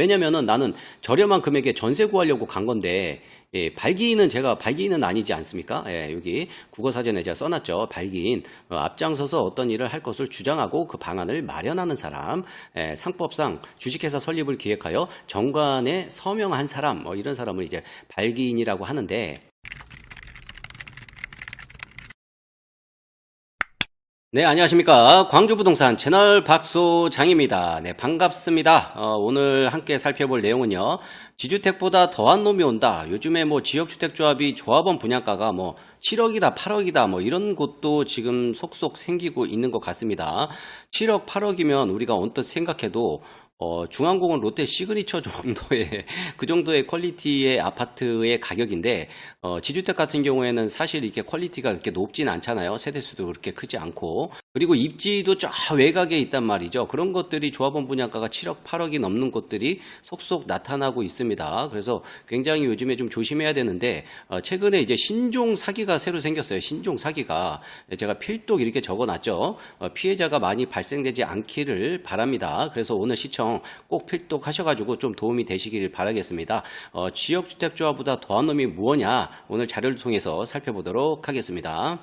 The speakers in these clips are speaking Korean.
왜냐면은 나는 저렴한 금액에 전세 구하려고 간 건데 예, 발기인은 제가 발기인은 아니지 않습니까? 예, 여기 국어사전에 제가 써놨죠. 발기인 어, 앞장서서 어떤 일을 할 것을 주장하고 그 방안을 마련하는 사람, 예, 상법상 주식회사 설립을 기획하여 정관에 서명한 사람, 뭐 이런 사람을 이제 발기인이라고 하는데 네, 안녕하십니까. 광주부동산 채널 박소장입니다. 네, 반갑습니다. 어, 오늘 함께 살펴볼 내용은요. 지주택보다 더한 놈이 온다. 요즘에 뭐 지역주택조합이 조합원 분양가가 뭐 7억이다, 8억이다, 뭐 이런 곳도 지금 속속 생기고 있는 것 같습니다. 7억, 8억이면 우리가 언뜻 생각해도 어, 중앙공원 롯데 시그니처 정도의 그 정도의 퀄리티의 아파트의 가격인데 어, 지주택 같은 경우에는 사실 이렇게 퀄리티가 그렇게 높진 않잖아요. 세대수도 그렇게 크지 않고 그리고 입지도 쫙 외곽에 있단 말이죠. 그런 것들이 조합원 분양가가 7억, 8억이 넘는 곳들이 속속 나타나고 있습니다. 그래서 굉장히 요즘에 좀 조심해야 되는데 어, 최근에 이제 신종 사기가 새로 생겼어요. 신종 사기가 제가 필독 이렇게 적어놨죠. 어, 피해자가 많이 발생되지 않기를 바랍니다. 그래서 오늘 시청 꼭 필독 하셔가지고 좀 도움이 되시길 바라겠습니다. 어, 지역주택조합보다 더한 놈이 무엇냐 오늘 자료를 통해서 살펴보도록 하겠습니다.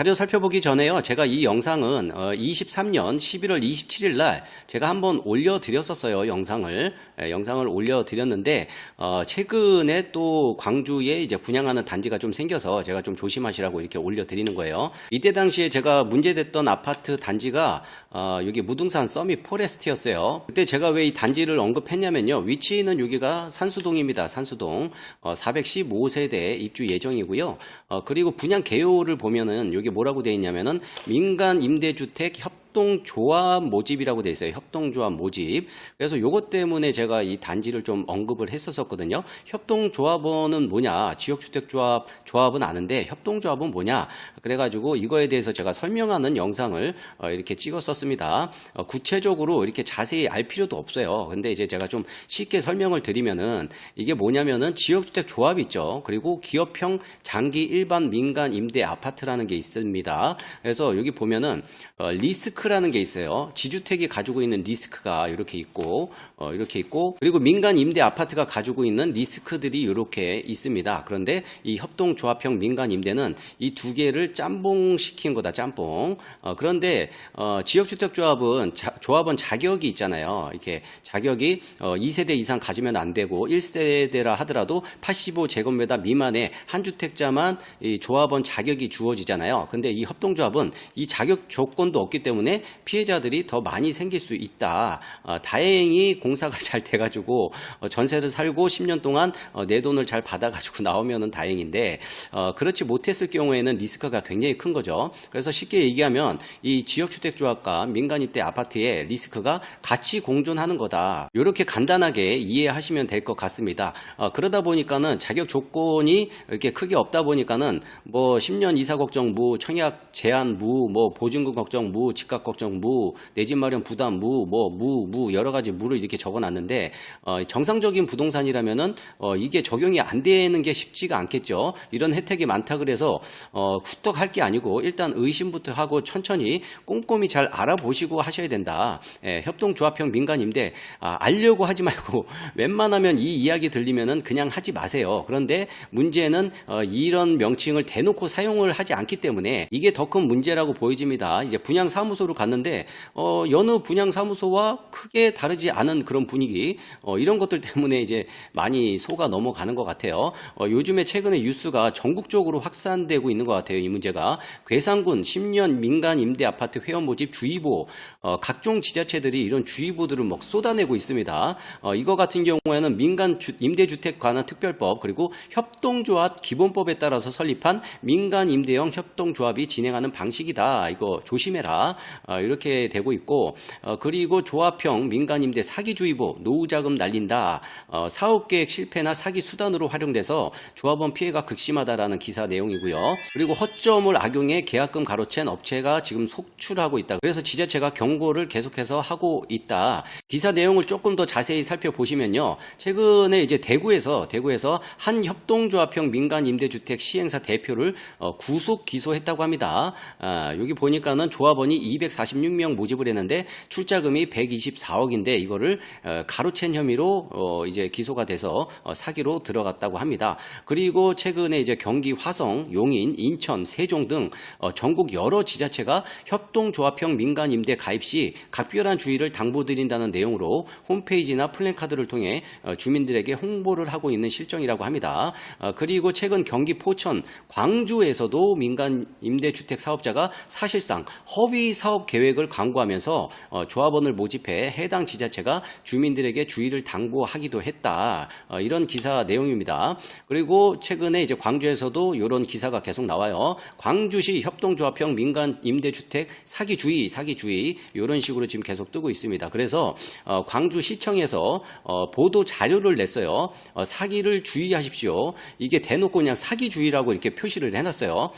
자료 살펴보기 전에요. 제가 이 영상은 어, 23년 11월 27일 날 제가 한번 올려드렸었어요. 영상을 예, 영상을 올려드렸는데 어, 최근에 또 광주에 이제 분양하는 단지가 좀 생겨서 제가 좀 조심하시라고 이렇게 올려드리는 거예요. 이때 당시에 제가 문제됐던 아파트 단지가 어, 여기 무등산 서밋 포레스트였어요. 그때 제가 왜 이 단지를 언급했냐면요. 위치는 여기가 산수동입니다. 산수동 어, 415세대 입주 예정이고요. 어, 그리고 분양 개요를 보면은 여기 뭐라고 되어 있냐면은 민간 임대주택 협 협동조합 모집이라고 돼 있어요. 협동조합 모집. 그래서 요것 때문에 제가 이 단지를 좀 언급을 했었었거든요. 협동조합원은 뭐냐? 지역주택조합 조합은 아는데 협동조합은 뭐냐? 그래가지고 이거에 대해서 제가 설명하는 영상을 어, 이렇게 찍었었습니다. 어, 구체적으로 이렇게 자세히 알 필요도 없어요. 근데 이제 제가 좀 쉽게 설명을 드리면은 이게 뭐냐면은 지역주택 조합 있죠. 그리고 기업형 장기 일반 민간 임대 아파트라는 게 있습니다. 그래서 여기 보면은 어, 리스크 리스크라는 게 있어요. 지주택이 가지고 있는 리스크가 이렇게 있고, 어, 이렇게 있고, 그리고 민간 임대 아파트가 가지고 있는 리스크들이 이렇게 있습니다. 그런데 이 협동조합형 민간 임대는 이 두 개를 짬뽕시킨 거다, 짬뽕. 어, 그런데 어, 지역주택조합은 자, 조합원 자격이 있잖아요. 이렇게 자격이 어, 2세대 이상 가지면 안 되고 1세대라 하더라도 85제곱미터 미만의 한 주택자만 이 조합원 자격이 주어지잖아요. 근데 이 협동조합은 이 자격 조건도 없기 때문에 피해자들이 더 많이 생길 수 있다. 어, 다행히 공사가 잘 돼가지고 어, 전세를 살고 10년 동안 어, 내 돈을 잘 받아가지고 나오면은 다행인데 어, 그렇지 못했을 경우에는 리스크가 굉장히 큰 거죠. 그래서 쉽게 얘기하면 이 지역주택조합과 민간임대 아파트의 리스크가 같이 공존하는 거다. 이렇게 간단하게 이해하시면 될 것 같습니다. 어, 그러다 보니까는 자격 조건이 이렇게 크게 없다 보니까는 뭐 10년 이사 걱정 무, 청약 제한 무, 뭐 보증금 걱정 무, 집값 걱정 무, 내 집 마련 부담 무, 뭐 무, 무 여러 가지 무를 이렇게 적어놨는데 어, 정상적인 부동산이라면은 어, 이게 적용이 안 되는 게 쉽지가 않겠죠. 이런 혜택이 많다 그래서 어, 후떡 할 게 아니고 일단 의심부터 하고 천천히 꼼꼼히 잘 알아보시고 하셔야 된다. 예, 협동조합형 민간임대 아, 알려고 하지 말고 웬만하면 이 이야기 들리면은 그냥 하지 마세요. 그런데 문제는 어, 이런 명칭을 대놓고 사용을 하지 않기 때문에 이게 더 큰 문제라고 보여집니다. 이제 분양 사무소 로 갔는데 어, 여느 분양 사무소와 크게 다르지 않은 그런 분위기 어, 이런 것들 때문에 이제 많이 소가 넘어가는 것 같아요. 어, 요즘에 최근에 뉴스가 전국적으로 확산되고 있는 것 같아요. 이 문제가 괴산군 10년 민간 임대 아파트 회원 모집 주의보 어, 각종 지자체들이 이런 주의보들을 막 쏟아내고 있습니다. 어, 이거 같은 경우에는 민간 주, 임대주택 관한 특별법 그리고 협동조합 기본법에 따라서 설립한 민간 임대형 협동조합이 진행하는 방식이다. 이거 조심해라. 어, 이렇게 되고 있고 어, 그리고 조합형 민간임대 사기주의보 노후자금 날린다. 어, 사업계획 실패나 사기 수단으로 활용돼서 조합원 피해가 극심하다라는 기사 내용이고요. 그리고 허점을 악용해 계약금 가로챈 업체가 지금 속출하고 있다. 그래서 지자체가 경고를 계속해서 하고 있다. 기사 내용을 조금 더 자세히 살펴보시면요. 최근에 이제 대구에서 대구에서 한 협동조합형 민간 임대주택 시행사 대표를 어, 구속 기소했다고 합니다. 아, 여기 보니까는 조합원이 246명 모집을 했는데 출자금이 124억인데 이거를 어, 가로챈 혐의로 어, 이제 기소가 돼서 어, 사기로 들어갔다고 합니다. 그리고 최근에 이제 경기 화성, 용인, 인천, 세종 등 어, 전국 여러 지자체가 협동조합형 민간 임대 가입 시 각별한 주의를 당부드린다는 내용으로 홈페이지나 플랜카드를 통해 어, 주민들에게 홍보를 하고 있는 실정이라고 합니다. 어, 그리고 최근 경기 포천, 광주에서도 민간 임대주택 사업자가 사실상 허위 사업 계획을 광고하면서 어, 조합원을 모집해 해당 지자체가 주민들에게 주의를 당부하기도 했다. 어, 이런 기사 내용입니다. 그리고 최근에 이제 광주에서도 이런 기사가 계속 나와요. 광주시 협동조합형 민간 임대주택 사기주의, 사기주의 이런 식으로 지금 계속 뜨고 있습니다. 그래서 어, 광주시청에서 어, 보도 자료를 냈어요. 어, 사기를 주의하십시오. 이게 대놓고 그냥 사기주의라고 이렇게 표시를 해놨어요.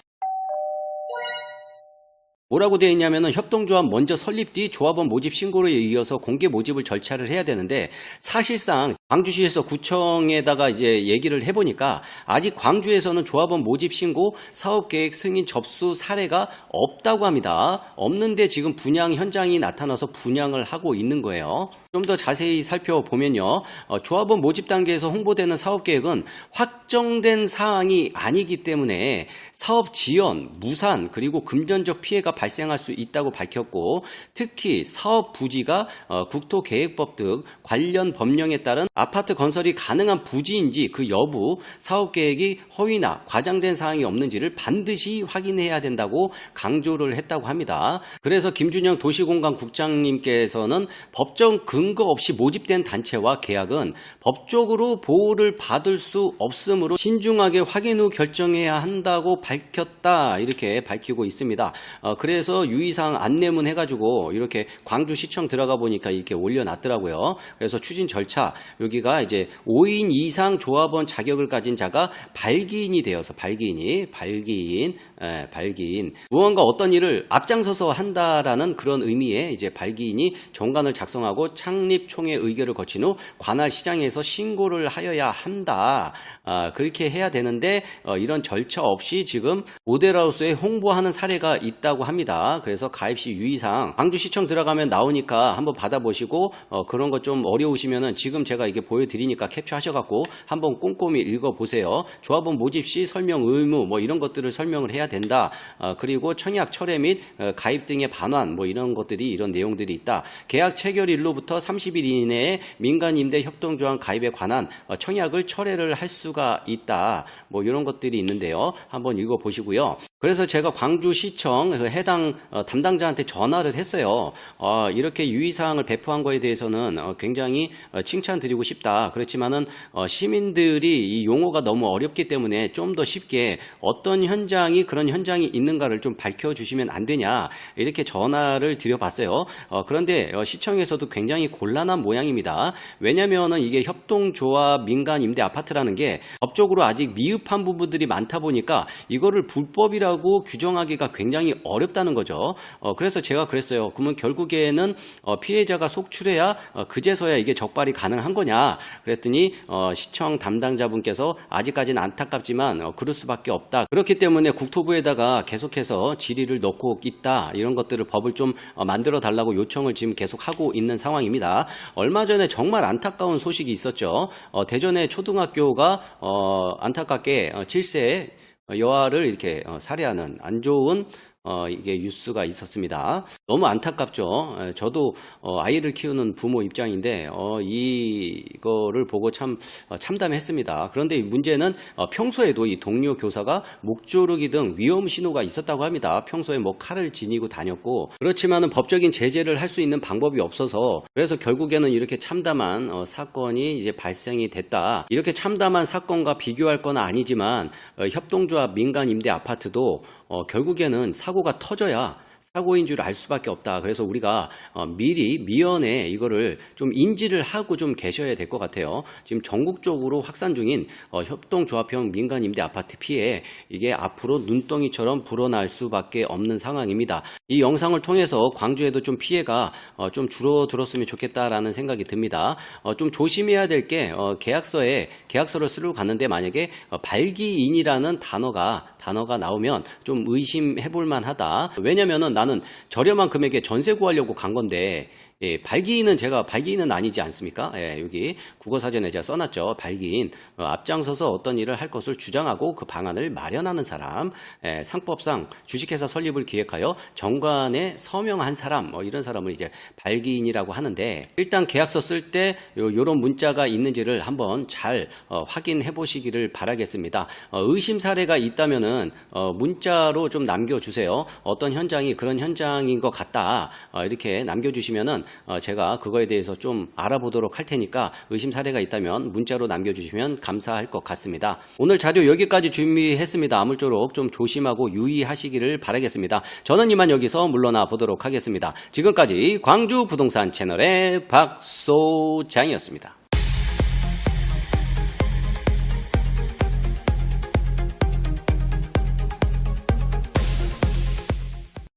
뭐라고 되어 있냐면은 협동조합 먼저 설립 뒤 조합원 모집 신고에 이어서 공개 모집을 절차를 해야 되는데 사실상 광주시에서 구청에다가 이제 얘기를 해보니까 아직 광주에서는 조합원 모집 신고 사업 계획 승인 접수 사례가 없다고 합니다. 없는데 지금 분양 현장이 나타나서 분양을 하고 있는 거예요. 좀 더 자세히 살펴보면요. 어, 조합원 모집 단계에서 홍보되는 사업 계획은 확정된 사항이 아니기 때문에 사업 지연, 무산, 그리고 금전적 피해가 발생할 수 있다고 밝혔고 특히 사업 부지가 어, 국토계획법 등 관련 법령에 따른 아파트 건설이 가능한 부지인지 그 여부, 사업 계획이 허위나 과장된 사항이 없는지를 반드시 확인해야 된다고 강조를 했다고 합니다. 그래서 김준영 도시공간 국장님께서는 법정 근거 없이 모집된 단체와 계약은 법적으로 보호를 받을 수 없으므로 신중하게 확인 후 결정해야 한다고 밝혔다 이렇게 밝히고 있습니다. 어, 그래서 유의사항 안내문 해가지고 이렇게 광주시청 들어가 보니까 이렇게 올려놨더라고요. 그래서 추진 절차 여기 가 이제 5인 이상 조합원 자격을 가진 자가 발기인이 되어서 발기인이 발기인 예, 발기인 무언가 어떤 일을 앞장서서 한다라는 그런 의미의 이제 발기인이 정관을 작성하고 창립 총회 의결을 거친 후 관할 시장에서 신고를 하여야 한다. 아, 그렇게 해야 되는데 어, 이런 절차 없이 지금 모델하우스에 홍보하는 사례가 있다고 합니다. 그래서 가입 시 유의사항 광주시청 들어가면 나오니까 한번 받아보시고 어, 그런 거좀 어려우시면은 지금 제가 이게 보여드리니까 캡처하셔갖고 한번 꼼꼼히 읽어보세요. 조합원 모집 시 설명 의무 뭐 이런 것들을 설명을 해야 된다. 어, 그리고 청약 철회 및 어, 가입 등의 반환 뭐 이런 것들이 이런 내용들이 있다. 계약 체결일로부터 30일 이내에 민간 임대 협동조합 가입에 관한 어, 청약을 철회를 할 수가 있다. 뭐 이런 것들이 있는데요. 한번 읽어보시고요. 그래서 제가 광주시청 그 해당 어, 담당자한테 전화를 했어요. 어, 이렇게 유의사항을 배포한 거에 대해서는 어, 굉장히 어, 칭찬드리고 싶다. 그렇지만은 어, 시민들이 이 용어가 너무 어렵기 때문에 좀 더 쉽게 어떤 현장이 그런 현장이 있는가를 좀 밝혀주시면 안 되냐 이렇게 전화를 드려봤어요. 어, 그런데 어, 시청에서도 굉장히 곤란한 모양입니다. 왜냐하면은 이게 협동조합 민간 임대 아파트라는 게 법적으로 아직 미흡한 부분들이 많다 보니까 이거를 불법이라 고 규정하기가 굉장히 어렵다는 거죠. 어, 그래서 제가 그랬어요. 그러면 결국에는 어, 피해자가 속출해야 어, 그제서야 이게 적발이 가능한 거냐? 그랬더니 어, 시청 담당자분께서 아직까지는 안타깝지만 어, 그럴 수밖에 없다. 그렇기 때문에 국토부에다가 계속해서 질의를 넣고 있다. 이런 것들을 법을 좀 어, 만들어 달라고 요청을 지금 계속 하고 있는 상황입니다. 얼마 전에 정말 안타까운 소식이 있었죠. 어, 대전의 초등학교가 어, 안타깝게 어, 7세 여아를 이렇게 어, 살해하는 안 좋은 어, 이게 뉴스가 있었습니다. 너무 안타깝죠. 에, 저도 어, 아이를 키우는 부모 입장인데 어, 이거를 보고 참 어, 참담했습니다. 그런데 이 문제는 어, 평소에도 이 동료 교사가 목조르기 등 위험 신호가 있었다고 합니다. 평소에 뭐 칼을 지니고 다녔고 그렇지만은 법적인 제재를 할 수 있는 방법이 없어서 그래서 결국에는 이렇게 참담한 어, 사건이 이제 발생이 됐다. 이렇게 참담한 사건과 비교할 건 아니지만 어, 협동조합 민간 임대 아파트도 어, 결국에는 사 고가 터져야 사고인 줄 알 수밖에 없다. 그래서 우리가 어, 미리 미연에 이거를 좀 인지를 하고 좀 계셔야 될 것 같아요. 지금 전국적으로 확산 중인 어, 협동조합형 민간 임대 아파트 피해 이게 앞으로 눈덩이처럼 불어날 수밖에 없는 상황입니다. 이 영상을 통해서 광주에도 좀 피해가 어, 좀 줄어들었으면 좋겠다라는 생각이 듭니다. 어, 좀 조심해야 될게 계약서에 계약서를 쓰러 갔는데 만약에 어, 발기인이라는 단어가 단어가 나오면 좀 의심해 볼 만하다. 왜냐면은 나는 저렴한 금액에 전세 구하려고 간 건데 예, 발기인은 제가 발기인은 아니지 않습니까? 예, 여기 국어사전에 제가 써놨죠. 발기인 어, 앞장서서 어떤 일을 할 것을 주장하고 그 방안을 마련하는 사람, 예, 상법상 주식회사 설립을 기획하여 정관에 서명한 사람, 뭐 이런 사람을 이제 발기인이라고 하는데 일단 계약서 쓸 때 요런 문자가 있는지를 한번 잘 어, 확인해 보시기를 바라겠습니다. 어, 의심 사례가 있다면은 어, 문자로 좀 남겨주세요. 어떤 현장이 그런 현장인 것 같다 어, 이렇게 남겨주시면은 어, 제가 그거에 대해서 좀 알아보도록 할 테니까 의심 사례가 있다면 문자로 남겨주시면 감사할 것 같습니다. 오늘 자료 여기까지 준비했습니다. 아무쪼록 좀 조심하고 유의하시기를 바라겠습니다. 저는 이만 여기서 물러나 보도록 하겠습니다. 지금까지 광주 부동산 채널의 박소장이었습니다.